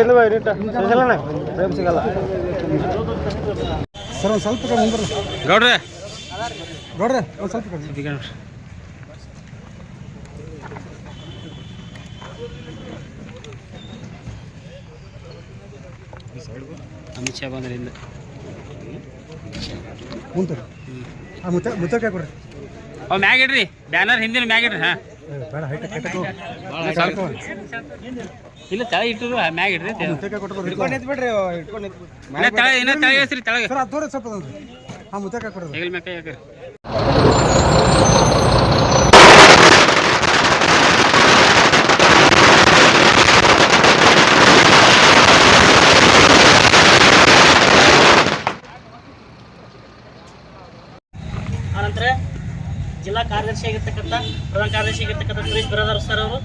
ಹಿಂದೆ ಬಾ ಹಿಂದೆ ಬಾ ನೀಟ ಸಿಗಲ್ಲ ಪ್ರೇಮ್ ಸಿಗಲ್ಲ. ಸರ್ ಒಂದು ಸ್ವಲ್ಪ ಕಡೆ ಮುಂದೆ ಗೌಡ್ರೆ. ನೋಡ್ರಿ ಒಂದು ಸ್ವಲ್ಪ ಕಡೆ ಅಮಿತ್ ಶಾ ಬಂದ್ರೆ ಹಿಂದೆ ಮುಂದೆ ಆ ಮುತ್ತ ಮುತ್ತಕಾಯಿ ಕೊಡ್ರಿ ಅವ್ ಮ್ಯಾಗ ಇಡ್ರಿ. ಬ್ಯಾನರ್ ಹಿಂದಿನ ಮ್ಯಾಗ ಇಡ್ರಿ ಹಾ. ಇಲ್ಲ ತಳ ಇಟ್ಟರು ಮ್ಯಾಗ ಇಡ್ರಿ ಇಟ್ಕೊಂಡು ನಿಂತು ಬಿಡ್ರಿ ಇಟ್ಕೊಂಡು ನಿಂತು ಇನ್ನ ತಳ ಇನ್ನ ತಳ ಇಳಿಸ್ರಿ ತಳಗ ಸರ್ ಅದು ತೋರಿ ಸ್ವಲ್ಪ ಅದೊಂದು ಆ ಮುತ್ತಕಾಯಿ ಕೊಡೋದು. ಹೆಗಲ್ ಮ್ಯಾಕ ಯಾಕೆ ಆನಂತರ ಜಿಲ್ಲಾ ಕಾರ್ಯದರ್ಶಿ ಆಗಿರ್ತಕ್ಕಂಥ ಪ್ರಧಾನ ಕಾರ್ಯದರ್ಶಿ ಆಗಿರ್ತಕ್ಕಂಥ ಸುರೇಶ್ ಬಿರಾದಾರ್ ಸರ್ ಅವರು.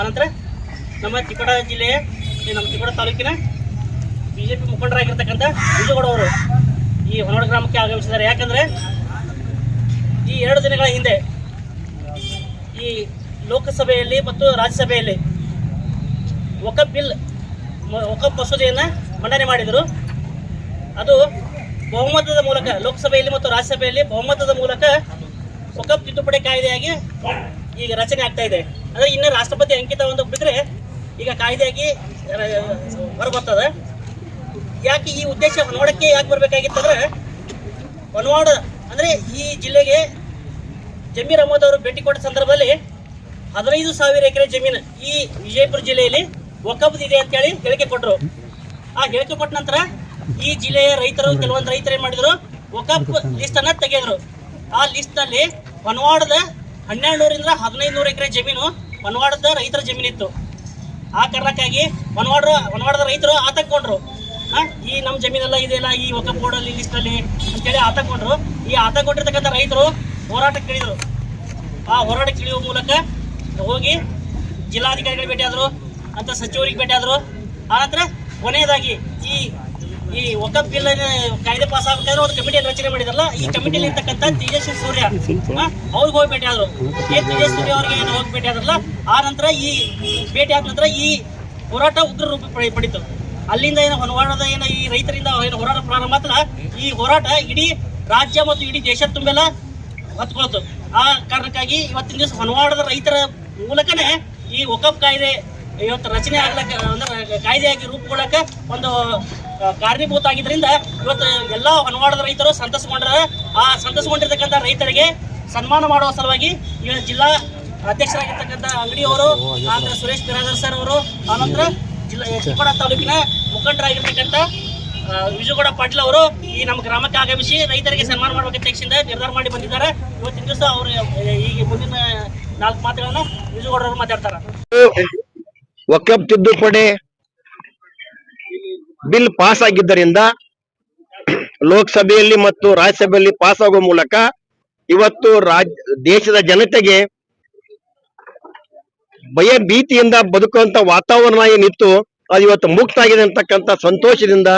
ಆನಂತರ ನಮ್ಮ ತಿಕೋಟ ಜಿಲ್ಲೆಯ ನಮ್ಮ ತಿಕೋಟ ತಾಲೂಕಿನ ಬಿ ಜೆ ಪಿ ಮುಖಂಡರಾಗಿರ್ತಕ್ಕಂಥ ವಿಜಯಗೌಡ ಅವರು ಈ ಹೊನೋಡ ಗ್ರಾಮಕ್ಕೆ ಆಗಮಿಸಿದ್ದಾರೆ. ಯಾಕಂದರೆ ಈ ಎರಡು ದಿನಗಳ ಹಿಂದೆ ಈ ಲೋಕಸಭೆಯಲ್ಲಿ ಮತ್ತು ರಾಜ್ಯಸಭೆಯಲ್ಲಿ ಒಕ ಬಿಲ್ ವಕಫ್ ಮಸೂದೆಯನ್ನು ಮಂಡನೆ ಮಾಡಿದರು. ಅದು ಬಹುಮತದ ಮೂಲಕ ಲೋಕಸಭೆಯಲ್ಲಿ ಮತ್ತು ರಾಜ್ಯಸಭೆಯಲ್ಲಿ ಬಹುಮತದ ಮೂಲಕ ವಕಫ್ ತಿದ್ದುಪಡಿ ಕಾಯ್ದೆಯಾಗಿ ಈಗ ರಚನೆ ಆಗ್ತಾ ಇದೆ. ಅಂದ್ರೆ ಇನ್ನು ರಾಷ್ಟ್ರಪತಿ ಅಂಕಿತ ಒಂದು ಬಿಟ್ಟರೆ ಈಗ ಕಾಯ್ದೆಯಾಗಿ ಹೊರಬರ್ತದೆ. ಯಾಕೆ ಈ ಉದ್ದೇಶ ಹೊನವಾಡಕ್ಕೆ ಯಾಕೆ ಬರಬೇಕಾಗಿತ್ತಂದ್ರೆ ಹೊನವಾಡ ಅಂದ್ರೆ ಈ ಜಿಲ್ಲೆಗೆ ಜಮೀರ್ ಅಹಮದ್ ಅವರು ಭೇಟಿ ಕೊಟ್ಟ ಸಂದರ್ಭದಲ್ಲಿ ಹದಿನೈದು ಸಾವಿರ ಎಕರೆ ಜಮೀನು ಈ ವಿಜಯಪುರ ಜಿಲ್ಲೆಯಲ್ಲಿ ಇದೆ ಅಂತೇಳಿ ಹೇಳಿಕೆ ಕೊಟ್ಟರು ಆ ಹೇಳಿಕೆ ಕೊಟ್ಟ ನಂತರ ಈ ಜಿಲ್ಲೆಯ ರೈತರು, ಕೆಲವೊಂದು ರೈತರು ಏನ್ ಮಾಡಿದ್ರು? ಒಕ್ಕಪ್ ಲಿಸ್ಟ್ ಅನ್ನ ತೆಗೆದ್ರು. ಆ ಲಿಸ್ಟ್ನಲ್ಲಿ ಪನ್ವಾಡದ ಹನ್ನೆರಡು ನೂರಿಂದ ಹದಿನೈದು ನೂರು ಎಕರೆ ಜಮೀನು ಬನ್ವಾಡದ ರೈತರ ಜಮೀನಿತ್ತು. ಆ ಕಾರಣಕ್ಕಾಗಿ ಹೊನವಾಡ ಪನ್ವಾಡದ ರೈತರು ಆತಕೊಂಡ್ರು ಈ ನಮ್ಮ ಜಮೀನೆಲ್ಲ ಇದೆಯಲ್ಲ, ಈ ವಕಫ್ ಬೋರ್ಡಲ್ಲಿ ಲಿಸ್ಟಲ್ಲಿ ಅಂತೇಳಿ ಆತಕೊಂಡ್ರು ಈ ಆತಕೊಂಡಿರ್ತಕ್ಕಂಥ ರೈತರು ಹೋರಾಟಕ್ಕೆ ಇಳಿದ್ರು. ಆ ಹೋರಾಟಕ್ಕೆ ಇಳಿಯುವ ಮೂಲಕ ಹೋಗಿ ಜಿಲ್ಲಾಧಿಕಾರಿಗಳಿಗೆ ಭೇಟಿಯಾದರು ಅಂತ ಸಚಿವರಿಗೆ ಭೇಟಿಯಾದರು ನಂತರ ಕೊನೆಯದಾಗಿ ಈ ಈ ಒಕ್ಕ ಬಿಲ್ ಕಾಯ್ದೆ ಪಾಸ್ ಆಗ್ಬೇಕಾದ್ರೆ ಒಂದು ಕಮಿಟಿ ರಚನೆ ಮಾಡಿದ್ರಲ್ಲ, ಈ ಕಮಿಟಿಯಲ್ಲಿ ಇರ್ತಕ್ಕಂಥ ತೇಜಸ್ವಿ ಸೂರ್ಯ ಅವ್ರಿಗೆ ಹೋಗಿ ಭೇಟಿ ಆದ್ರು ಸೂರ್ಯ ಅವ್ರಿಗೆ ಏನು ಹೋಗಿ ಭೇಟಿ ಆದ್ರಲ್ಲ, ಆ ನಂತರ ಈ ಭೇಟಿ ಆದ ನಂತರ ಈ ಹೋರಾಟ ಉಗ್ರ ರೂಪ ಪಡಿ- ಪಡಿತು. ಅಲ್ಲಿಂದ ಏನು ಹೊನವಾಡದ ಏನ ಈ ರೈತರಿಂದ ಏನು ಹೋರಾಟ ಪ್ರಾರಂಭ ಮಾತ್ರ ಈ ಹೋರಾಟ ಇಡೀ ರಾಜ್ಯ ಮತ್ತು ಇಡೀ ದೇಶ ತುಂಬೆಲ್ಲ ಹೊತ್ಕೊಳ್ತು. ಆ ಕಾರಣಕ್ಕಾಗಿ ಇವತ್ತಿನ ದಿವಸ ಹೊನವಾಡದ ರೈತರ ಮೂಲಕನೇ ಈ ಒಕಪ್ ಕಾಯ್ದೆ ಇವತ್ತು ರಚನೆ ಆಗ್ಲಕ್ಕ, ಅಂದ್ರೆ ಕಾಯ್ದೆಯಾಗಿ ರೂಪುಗೊಳ್ಳಕ ಒಂದು ಕಾರಣೀಭೂತ ಆಗಿದ್ರಿಂದ ಇವತ್ತು ಎಲ್ಲ ಹೊನವಾಡದ ರೈತರು ಸಂತಸಗೊಂಡ್ರ ಆ ಸಂತಸಗೊಂಡಿರ್ತಕ್ಕಂಥ ರೈತರಿಗೆ ಸನ್ಮಾನ ಮಾಡುವ ಸಲುವಾಗಿ ಈ ಜಿಲ್ಲಾ ಅಧ್ಯಕ್ಷರಾಗಿರ್ತಕ್ಕಂಥ ಅಂಗಡಿಯವರು ಆನಂತರ ಸುರೇಶ್ ಬಿರಾದರ್ ಸರ್ ಅವರು, ಆನಂತರ ಜಿಲ್ಲಾ ಚಿಕ್ಕೋಡ ತಾಲೂಕಿನ ಮುಖಂಡರಾಗಿರ್ತಕ್ಕಂಥ ವಿಜುಗೌಡ ಪಾಟೀಲ್ ಅವರು ಈ ನಮ್ಮ ಗ್ರಾಮಕ್ಕೆ ಆಗಮಿಸಿ ರೈತರಿಗೆ ಸನ್ಮಾನ ಮಾಡಬೇಕಂತ ನಿರ್ಧಾರ ಮಾಡಿ ಬಂದಿದ್ದಾರೆ. ಇವತ್ತಿನ ದಿವಸ ಅವರು ಈಗ ಮುಂದಿನ ನಾಲ್ಕು ಮಾತುಗಳನ್ನ ಅವರು ಮಾತಾಡ್ತಾರೆ. ವಕಫ್ ತಿದ್ದುಪಡಿ ಬಿಲ್ ಪಾಸ್ ಆಗಿದ್ದರಿಂದ ಲೋಕಸಭೆಯಲ್ಲಿ ಮತ್ತು ರಾಜ್ಯಸಭೆಯಲ್ಲಿ ಪಾಸ್ ಆಗುವ ಮೂಲಕ ಇವತ್ತು ರಾಜ್, ದೇಶದ ಜನತೆಗೆ ಭಯ ಭೀತಿಯಿಂದ ಬದುಕುವಂತ ವಾತಾವರಣ ಏನಿತ್ತು, ಅದು ಇವತ್ತು ಮುಕ್ತ ಆಗಿದೆ ಅಂತಕ್ಕಂಥ ಸಂತೋಷದಿಂದ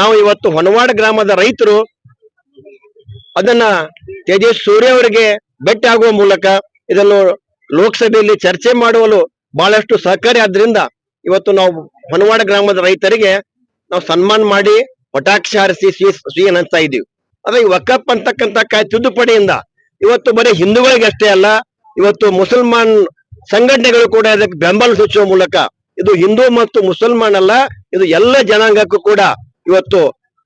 ನಾವು ಇವತ್ತು ಹೊನವಾಡ ಗ್ರಾಮದ ರೈತರು ಅದನ್ನ ತೇಜಸ್ ಸೂರ್ಯ ಅವರಿಗೆ ಭೇಟಿ ಆಗುವ ಮೂಲಕ ಇದನ್ನು ಲೋಕಸಭೆಯಲ್ಲಿ ಚರ್ಚೆ ಮಾಡುವಲು ಬಹಳಷ್ಟು ಸಹಕಾರಿ ಆದ್ರಿಂದ ಇವತ್ತು ನಾವು ಹೊನವಾಡ ಗ್ರಾಮದ ರೈತರಿಗೆ ನಾವು ಸನ್ಮಾನ ಮಾಡಿ ಪಟಾಕ್ಷ ಹಾರಿಸಿ ಸಿಹಿ ಅನ್ನಿಸ್ತಾ ಇದೀವಿ ಅದ ವಕಪ್ ಅಂತಕ್ಕಂಥ ಕಾಯ್ ತಿದ್ದುಪಡಿಯಿಂದ ಇವತ್ತು ಬರೀ ಹಿಂದೂಗಳಿಗೆ ಅಷ್ಟೇ ಅಲ್ಲ, ಇವತ್ತು ಮುಸಲ್ಮಾನ್ ಸಂಘಟನೆಗಳು ಕೂಡ ಇದಕ್ಕೆ ಬೆಂಬಲ ಸೂಚಿಸುವ ಮೂಲಕ ಇದು ಹಿಂದೂ ಮತ್ತು ಮುಸಲ್ಮಾನ್ ಅಲ್ಲ, ಇದು ಎಲ್ಲ ಜನಾಂಗಕ್ಕೂ ಕೂಡ ಇವತ್ತು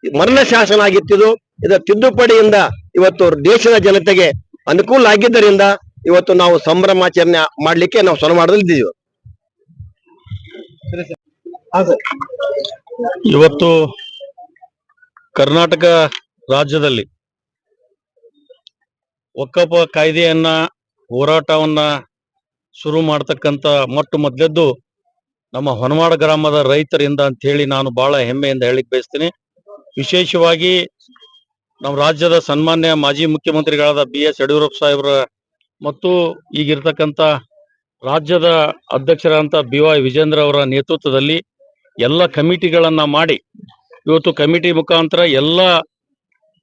ಮರಣ ಶಾಸನ ಆಗಿತ್ತಿದು. ಇದರ ತಿದ್ದುಪಡಿಯಿಂದ ಇವತ್ತು ದೇಶದ ಜನತೆಗೆ ಅನುಕೂಲ ಆಗಿದ್ದರಿಂದ ಇವತ್ತು ನಾವು ಸಂಭ್ರಮಾಚರಣೆ ಮಾಡ್ಲಿಕ್ಕೆ ನಾವು ಸೊನಮಾಡದಲ್ಲಿದ್ದೀವಿ ಇವತ್ತು ಕರ್ನಾಟಕ ರಾಜ್ಯದಲ್ಲಿ ಒಕ್ಕಪ್ಪ ಕಾಯ್ದೆಯನ್ನ ಹೋರಾಟವನ್ನ ಶುರು ಮಾಡತಕ್ಕಂತ ಮೊಟ್ಟ ಮೊದಲದ್ದು ನಮ್ಮ ಹೊನವಾಡ ಗ್ರಾಮದ ರೈತರಿಂದ ಅಂತ ಹೇಳಿ ನಾನು ಬಹಳ ಹೆಮ್ಮೆಯಿಂದ ಹೇಳಿಕ್ ಬಯಸ್ತೀನಿ. ವಿಶೇಷವಾಗಿ ನಮ್ಮ ರಾಜ್ಯದ ಸನ್ಮಾನ್ಯ ಮಾಜಿ ಮುಖ್ಯಮಂತ್ರಿಗಳಾದ ಬಿ ಎಸ್ ಯಡಿಯೂರಪ್ಪ ಸಾಹೇಬ್ರ ಮತ್ತು ಈಗಿರ್ತಕ್ಕಂಥ ರಾಜ್ಯದ ಅಧ್ಯಕ್ಷರಾದಂಥ ಬಿ ವೈ ವಿಜೇಂದ್ರ ಅವರ ನೇತೃತ್ವದಲ್ಲಿ ಎಲ್ಲ ಕಮಿಟಿಗಳನ್ನ ಮಾಡಿ, ಇವತ್ತು ಕಮಿಟಿ ಮುಖಾಂತರ ಎಲ್ಲ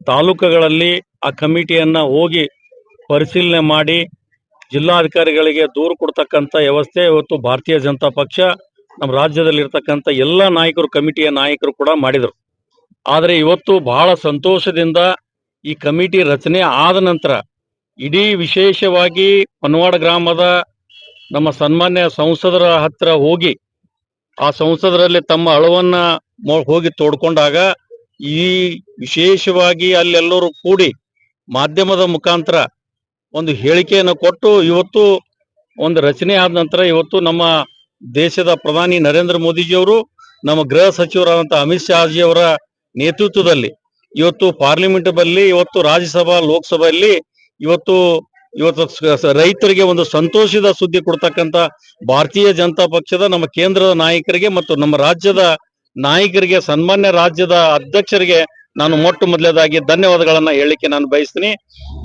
ತಾಲೂಕುಗಳಲ್ಲಿ ಆ ಕಮಿಟಿಯನ್ನ ಹೋಗಿ ಪರಿಶೀಲನೆ ಮಾಡಿ ಜಿಲ್ಲಾಧಿಕಾರಿಗಳಿಗೆ ದೂರು ಕೊಡ್ತಕ್ಕಂಥ ವ್ಯವಸ್ಥೆ ಇವತ್ತು ಭಾರತೀಯ ಜನತಾ ಪಕ್ಷ, ನಮ್ಮ ರಾಜ್ಯದಲ್ಲಿ ಇರ್ತಕ್ಕಂಥ ಎಲ್ಲ ನಾಯಕರು, ಕಮಿಟಿಯ ನಾಯಕರು ಕೂಡ ಮಾಡಿದರು. ಆದರೆ ಇವತ್ತು ಬಹಳ ಸಂತೋಷದಿಂದ ಈ ಕಮಿಟಿ ರಚನೆ ಆದ ನಂತರ ಇಡೀ ವಿಶೇಷವಾಗಿ ಪನ್ವಾಡ ಗ್ರಾಮದ ನಮ್ಮ ಸನ್ಮಾನ್ಯ ಸಂಸದರ ಹತ್ರ ಹೋಗಿ ಆ ಸಂಸದರಲ್ಲಿ ತಮ್ಮ ಅಳವನ್ನ ಹೋಗಿ ತೋಡ್ಕೊಂಡಾಗ ಈ ವಿಶೇಷವಾಗಿ ಅಲ್ಲೆಲ್ಲರೂ ಕೂಡಿ ಮಾಧ್ಯಮದ ಮುಖಾಂತರ ಒಂದು ಹೇಳಿಕೆಯನ್ನು ಕೊಟ್ಟು ಇವತ್ತು ಒಂದು ರಚನೆ ಆದ ನಂತರ ಇವತ್ತು ನಮ್ಮ ದೇಶದ ಪ್ರಧಾನಿ ನರೇಂದ್ರ ಮೋದಿಜಿಯವರು, ನಮ್ಮ ಗೃಹ ಸಚಿವರಾದಂಥ ಅಮಿತ್ ಶಾಜಿಯವರ ನೇತೃತ್ವದಲ್ಲಿ ಇವತ್ತು ಪಾರ್ಲಿಮೆಂಟ್ ಬಲ್ಲಿ, ಇವತ್ತು ರಾಜ್ಯಸಭಾ, ಲೋಕಸಭೆಯಲ್ಲಿ ಇವತ್ತು ಇವತ್ತು ರೈತರಿಗೆ ಒಂದು ಸಂತೋಷದ ಸುದ್ದಿ ಕೊಡ್ತಕ್ಕಂತ ಭಾರತೀಯ ಜನತಾ ಪಕ್ಷದ ನಮ್ಮ ಕೇಂದ್ರದ ನಾಯಕರಿಗೆ ಮತ್ತು ನಮ್ಮ ರಾಜ್ಯದ ನಾಯಕರಿಗೆ, ಸನ್ಮಾನ್ಯ ರಾಜ್ಯದ ಅಧ್ಯಕ್ಷರಿಗೆ ನಾನು ಮೊಟ್ಟ ಮೊದಲೇದಾಗಿ ಧನ್ಯವಾದಗಳನ್ನ ಹೇಳಲಿಕ್ಕೆ ನಾನು ಬಯಸ್ತೀನಿ.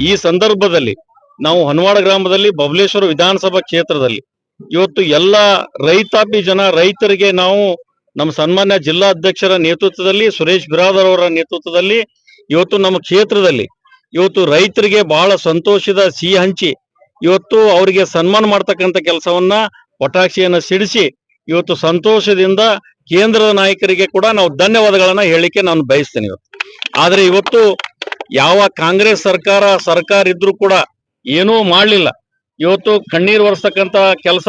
ಈ ಸಂದರ್ಭದಲ್ಲಿ ನಾವು ಹನವಾಡ ಗ್ರಾಮದಲ್ಲಿ ಬಬಲೇಶ್ವರ ವಿಧಾನಸಭಾ ಕ್ಷೇತ್ರದಲ್ಲಿ ಇವತ್ತು ಎಲ್ಲ ರೈತಾಪಿ ಜನ, ರೈತರಿಗೆ ನಾವು ನಮ್ಮ ಸನ್ಮಾನ್ಯ ಜಿಲ್ಲಾ ಅಧ್ಯಕ್ಷರ ನೇತೃತ್ವದಲ್ಲಿ, ಸುರೇಶ್ ಬಿರಾದರ್ ಅವರ ನೇತೃತ್ವದಲ್ಲಿ ಇವತ್ತು ನಮ್ಮ ಕ್ಷೇತ್ರದಲ್ಲಿ ಇವತ್ತು ರೈತರಿಗೆ ಬಹಳ ಸಂತೋಷದ ಸಿಹಿ ಹಂಚಿ, ಇವತ್ತು ಅವರಿಗೆ ಸನ್ಮಾನ ಮಾಡ್ತಕ್ಕಂಥ ಕೆಲಸವನ್ನ ಪಟಾಕ್ಷಿಯನ್ನು ಸಿಡಿಸಿ, ಇವತ್ತು ಸಂತೋಷದಿಂದ ಕೇಂದ್ರದ ನಾಯಕರಿಗೆ ಕೂಡ ನಾವು ಧನ್ಯವಾದಗಳನ್ನ ಹೇಳಿಕೆ ನಾನು ಬಯಸ್ತೇನೆ ಇವತ್ತು. ಆದ್ರೆ ಇವತ್ತು ಯಾವ ಕಾಂಗ್ರೆಸ್ ಸರ್ಕಾರ ಸರ್ಕಾರ ಇದ್ರೂ ಕೂಡ ಏನೂ ಮಾಡಲಿಲ್ಲ. ಇವತ್ತು ಕಣ್ಣೀರು ಒರೆಸ್ತಕ್ಕಂತ ಕೆಲಸ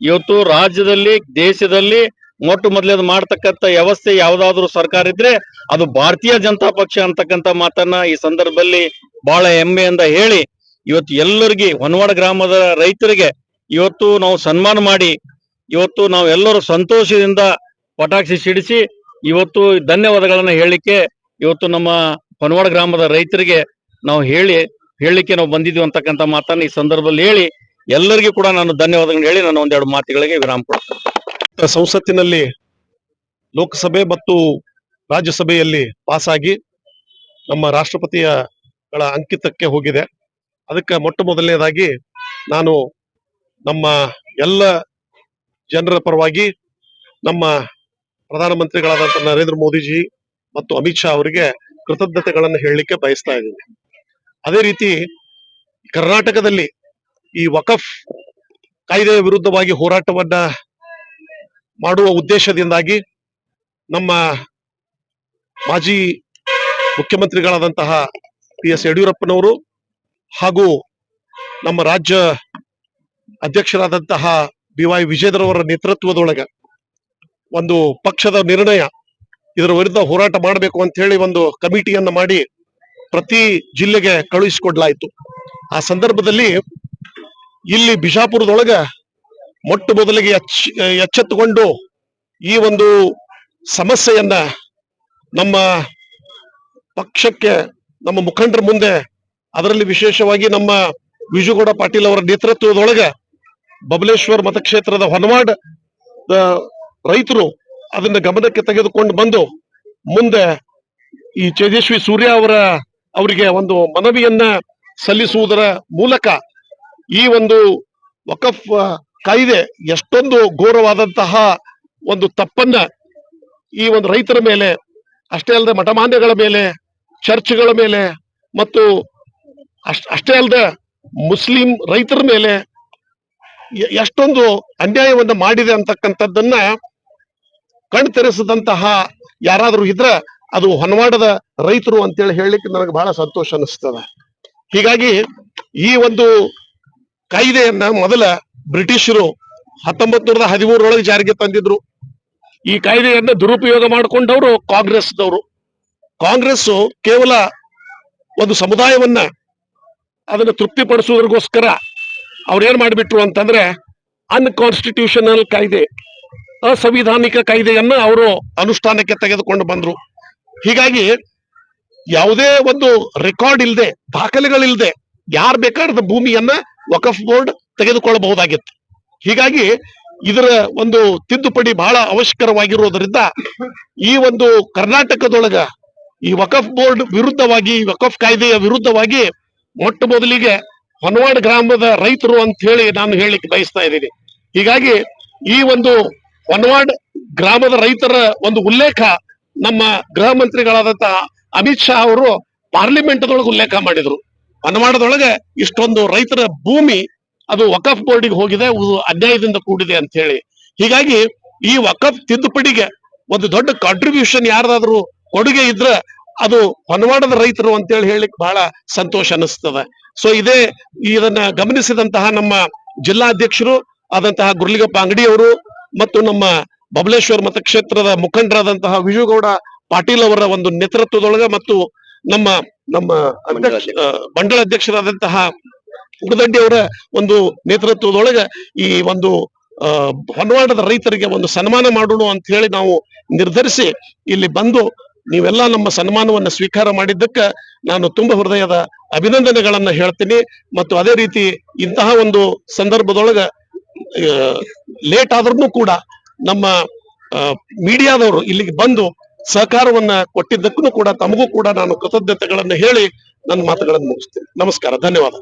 ಇವತ್ತು ರಾಜ್ಯದಲ್ಲಿ, ದೇಶದಲ್ಲಿ ಮೊಟ್ಟ ಮೊದಲೇದು ಮಾಡ್ತಕ್ಕಂಥ ವ್ಯವಸ್ಥೆ ಯಾವ್ದಾದ್ರು ಸರ್ಕಾರ ಇದ್ರೆ ಅದು ಭಾರತೀಯ ಜನತಾ ಪಕ್ಷ ಅಂತಕ್ಕಂಥ ಮಾತನ್ನ ಈ ಸಂದರ್ಭದಲ್ಲಿ ಬಹಳ ಹೆಮ್ಮೆಯಿಂದ ಹೇಳಿ, ಇವತ್ತು ಎಲ್ಲರಿಗೆ ಹೊನವಾಡ ಗ್ರಾಮದ ರೈತರಿಗೆ ಇವತ್ತು ನಾವು ಸನ್ಮಾನ ಮಾಡಿ, ಇವತ್ತು ನಾವು ಎಲ್ಲರೂ ಸಂತೋಷದಿಂದ ಪಟಾಕ್ಷಿ ಸಿಡಿಸಿ ಇವತ್ತು ಧನ್ಯವಾದಗಳನ್ನ ಹೇಳಲಿಕ್ಕೆ ಇವತ್ತು ನಮ್ಮ ಹೊನವಾಡ ಗ್ರಾಮದ ರೈತರಿಗೆ ನಾವು ಹೇಳಿ, ಹೇಳಲಿಕ್ಕೆ ನಾವು ಬಂದಿದ್ದೀವಿ ಅಂತಕ್ಕಂಥ ಮಾತನ್ನ ಈ ಸಂದರ್ಭದಲ್ಲಿ ಹೇಳಿ, ಎಲ್ಲರಿಗೂ ಕೂಡ ನಾನು ಧನ್ಯವಾದಗಳನ್ನ ಹೇಳಿ ನಾನು ಒಂದೆರಡು ಮಾತುಗಳಿಗೆ ವಿರಾಮ ಕೊಡ್ತೇನೆ. ಸಂಸತ್ತಿನಲ್ಲಿ ಲೋಕಸಭೆ ಮತ್ತು ರಾಜ್ಯಸಭೆಯಲ್ಲಿ ಪಾಸಾಗಿ ನಮ್ಮ ರಾಷ್ಟ್ರಪತಿಯಗಳ ಅಂಕಿತಕ್ಕೆ ಹೋಗಿದೆ. ಅದಕ್ಕೆ ಮೊಟ್ಟ ಮೊದಲನೇದಾಗಿ ನಾನು ನಮ್ಮ ಎಲ್ಲ ಜನರ ಪರವಾಗಿ ನಮ್ಮ ಪ್ರಧಾನಮಂತ್ರಿಗಳಾದಂಥ ನರೇಂದ್ರ ಮೋದಿಜಿ ಮತ್ತು ಅಮಿತ್ ಶಾ ಅವರಿಗೆ ಕೃತಜ್ಞತೆಗಳನ್ನು ಹೇಳಲಿಕ್ಕೆ ಬಯಸ್ತಾ ಇದ್ದೀನಿ. ಅದೇ ರೀತಿ ಕರ್ನಾಟಕದಲ್ಲಿ ಈ ವಕಫ್ ಕಾಯ್ದೆಯ ವಿರುದ್ಧವಾಗಿ ಹೋರಾಟವನ್ನ ಮಾಡುವ ಉದ್ದೇಶದಿಂದಾಗಿ ನಮ್ಮ ಮಾಜಿ ಮುಖ್ಯಮಂತ್ರಿಗಳಾದಂತಹ ಪಿ ಎಸ್ ಯಡಿಯೂರಪ್ಪನವರು ಹಾಗೂ ನಮ್ಮ ರಾಜ್ಯ ಅಧ್ಯಕ್ಷರಾದಂತಹ ಬಿ ವೈ ವಿಜೇಂದ್ರವರ ನೇತೃತ್ವದೊಳಗೆ ಒಂದು ಪಕ್ಷದ ನಿರ್ಣಯ ಇದರ ವಿರುದ್ಧ ಹೋರಾಟ ಮಾಡಬೇಕು ಅಂತ ಹೇಳಿ ಒಂದು ಕಮಿಟಿಯನ್ನ ಮಾಡಿ ಪ್ರತಿ ಜಿಲ್ಲೆಗೆ ಕಳುಹಿಸಿಕೊಡ್ಲಾಯಿತು. ಆ ಸಂದರ್ಭದಲ್ಲಿ ಇಲ್ಲಿ ಬಿಜಾಪುರದೊಳಗ ಮೊಟ್ಟ ಮೊದಲಿಗೆ ಎಚ್ ಎಚ್ಚೆತ್ತುಕೊಂಡು ಈ ಒಂದು ಸಮಸ್ಯೆಯನ್ನ ನಮ್ಮ ಪಕ್ಷಕ್ಕೆ, ನಮ್ಮ ಮುಖಂಡರ ಮುಂದೆ, ಅದರಲ್ಲಿ ವಿಶೇಷವಾಗಿ ನಮ್ಮ ವಿಜುಗೌಡ ಪಾಟೀಲ್ ಅವರ ನೇತೃತ್ವದೊಳಗೆ ಬಬಲೇಶ್ವರ್ ಮತಕ್ಷೇತ್ರದ ಹೊನವಾಡ ರೈತರು ಅದನ್ನ ಗಮನಕ್ಕೆ ತೆಗೆದುಕೊಂಡು ಬಂದು ಮುಂದೆ ಈ ತೇಜಸ್ವಿ ಸೂರ್ಯ ಅವರ, ಅವರಿಗೆ ಒಂದು ಮನವಿಯನ್ನ ಸಲ್ಲಿಸುವುದರ ಮೂಲಕ ಈ ಒಂದು ವಕಫ್ ಕಾಯ್ದೆ ಎಷ್ಟೊಂದು ಘೋರವಾದಂತಹ ಒಂದು ತಪ್ಪನ್ನ ಈ ಒಂದು ರೈತರ ಮೇಲೆ, ಅಷ್ಟೇ ಅಲ್ಲದೆ ಮಠಮಾನ್ಯಗಳ ಮೇಲೆ, ಚರ್ಚ್ಗಳ ಮೇಲೆ ಮತ್ತು ಅಷ್ಟ, ಅಷ್ಟೇ ಅಲ್ಲದೆ ಮುಸ್ಲಿಂ ರೈತರ ಮೇಲೆ ಎಷ್ಟೊಂದು ಅನ್ಯಾಯವನ್ನು ಮಾಡಿದೆ ಅಂತಕ್ಕಂಥದ್ದನ್ನ ಕಣ್ತೆರೆಸದಂತಹ ಯಾರಾದರೂ ಇದ್ರೆ ಅದು ಹೊನವಾಡದ ರೈತರು ಅಂತೇಳಿ ಹೇಳಲಿಕ್ಕೆ ನನಗೆ ಬಹಳ ಸಂತೋಷ ಅನಿಸ್ತದ ಹೀಗಾಗಿ ಈ ಒಂದು ಕಾಯ್ದೆಯನ್ನ ಮೊದಲ ಬ್ರಿಟಿಷರು ಹತ್ತೊಂಬತ್ ನೂರದ ಹದಿಮೂರರೊಳಗೆ ಜಾರಿಗೆ ತಂದಿದ್ರು. ಈ ಕಾಯ್ದೆಯನ್ನ ದುರುಪಯೋಗ ಮಾಡಿಕೊಂಡವರು ಕಾಂಗ್ರೆಸ್ದವರು ಕಾಂಗ್ರೆಸ್ ಕೇವಲ ಒಂದು ಸಮುದಾಯವನ್ನ ಅದನ್ನ ತೃಪ್ತಿಪಡಿಸುವುದಕ್ಕೋಸ್ಕರ ಅವ್ರೇನ್ ಏನ್ ಮಾಡಿಬಿಟ್ರು ಅಂತಂದ್ರೆ ಅನ್ಕಾನ್ಸ್ಟಿಟ್ಯೂಷನಲ್ ಕಾಯ್ದೆ ಅಸಂವಿಧಾನಿಕ ಕಾಯ್ದೆಯನ್ನ ಅವರು ಅನುಷ್ಠಾನಕ್ಕೆ ತೆಗೆದುಕೊಂಡು ಬಂದ್ರು. ಹೀಗಾಗಿ ಯಾವುದೇ ಒಂದು ರೆಕಾರ್ಡ್ ಇಲ್ಲದೆ ದಾಖಲೆಗಳಿಲ್ಲದೆ ಯಾರ್ ಬೇಕಾದ ಭೂಮಿಯನ್ನ ವಕಫ್ ಬೋರ್ಡ್ ತೆಗೆದುಕೊಳ್ಳಬಹುದಾಗಿತ್ತು. ಹೀಗಾಗಿ ಇದರ ಒಂದು ತಿದ್ದುಪಡಿ ಬಹಳ ಅವಶ್ಯಕರವಾಗಿರುವುದರಿಂದ ಈ ಒಂದು ಕರ್ನಾಟಕದೊಳಗ ಈ ವಕಫ್ ಬೋರ್ಡ್ ವಿರುದ್ಧವಾಗಿ ವಕಫ್ ಕಾಯ್ದೆಯ ವಿರುದ್ಧವಾಗಿ ಮೊಟ್ಟ ಮೊದಲಿಗೆ ಹೊನವಾಡ ಗ್ರಾಮದ ರೈತರು ಅಂತ ಹೇಳಿ ನಾನು ಹೇಳಲಿಕ್ಕೆ ಬಯಸ್ತಾ ಇದ್ದೀನಿ. ಹೀಗಾಗಿ ಈ ಒಂದು ಹೊನವಾಡ ಗ್ರಾಮದ ರೈತರ ಒಂದು ಉಲ್ಲೇಖ ನಮ್ಮ ಗೃಹ ಮಂತ್ರಿಗಳಾದಂತಹ ಅಮಿತ್ ಶಾ ಅವರು ಪಾರ್ಲಿಮೆಂಟ್ ದೊಳಗೆ ಉಲ್ಲೇಖ ಮಾಡಿದ್ರು. ಹೊನವಾಡದೊಳಗೆ ಇಷ್ಟೊಂದು ರೈತರ ಭೂಮಿ ಅದು ವಕಫ್ ಬೋರ್ಡಿಗೆ ಹೋಗಿದೆ ಅನ್ಯಾಯದಿಂದ ಕೂಡಿದೆ ಅಂತ ಹೇಳಿ. ಹೀಗಾಗಿ ಈ ವಕಫ್ ತಿದ್ದುಪಡಿಗೆ ಒಂದು ದೊಡ್ಡ ಕಾಂಟ್ರಿಬ್ಯೂಷನ್ ಯಾರ್ದಾದ್ರು ಕೊಡುಗೆ ಇದ್ರ ಅದು ಹೊನವಾಡದ ರೈತರು ಅಂತೇಳಿ ಹೇಳಲಿಕ್ಕೆ ಬಹಳ ಸಂತೋಷ ಅನಿಸ್ತದೆ ಸೊ ಇದೇ ಇದನ್ನ ಗಮನಿಸಿದಂತಹ ನಮ್ಮ ಜಿಲ್ಲಾಧ್ಯಕ್ಷರು ಆದಂತಹ ಗುರ್ಲಿಗಪ್ಪ ಅಂಗಡಿಯವರು ಮತ್ತು ನಮ್ಮ ಬಬಲೇಶ್ವರ ಮತಕ್ಷೇತ್ರದ ಮುಖಂಡರಾದಂತಹ ವಿಜುಗೌಡ ಪಾಟೀಲ್ ಅವರ ಒಂದು ನೇತೃತ್ವದೊಳಗ ಮತ್ತು ನಮ್ಮ ನಮ್ಮ ಮಂಡಳ ಅಧ್ಯಕ್ಷರಾದಂತಹ ಅವರ ಒಂದು ನೇತೃತ್ವದೊಳಗ ಈ ಒಂದು ಆ, ಹೊನವಾಡದ ರೈತರಿಗೆ ಒಂದು ಸನ್ಮಾನ ಮಾಡೋಣ ಅಂತ ಹೇಳಿ ನಾವು ನಿರ್ಧರಿಸಿ ಇಲ್ಲಿ ಬಂದು ನೀವೆಲ್ಲ ನಮ್ಮ ಸನ್ಮಾನವನ್ನ ಸ್ವೀಕಾರ ಮಾಡಿದ್ದಕ್ಕ ನಾನು ತುಂಬ ಹೃದಯದ ಅಭಿನಂದನೆಗಳನ್ನ ಹೇಳ್ತೀನಿ. ಮತ್ತು ಅದೇ ರೀತಿ ಇಂತಹ ಒಂದು ಸಂದರ್ಭದೊಳಗ ಲೇಟ್ ಆದ್ರೂ ಕೂಡ ನಮ್ಮ ಮೀಡಿಯಾದವರು ಇಲ್ಲಿಗೆ ಬಂದು ಸಹಕಾರವನ್ನ ಕೊಟ್ಟಿದ್ದಕ್ಕೂ ಕೂಡ ತಮಗೂ ಕೂಡ ನಾನು ಕೃತಜ್ಞತೆಗಳನ್ನ ಹೇಳಿ ನನ್ನ ಮಾತುಗಳನ್ನು ಮುಗಿಸ್ತೀನಿ. ನಮಸ್ಕಾರ ಧನ್ಯವಾದ.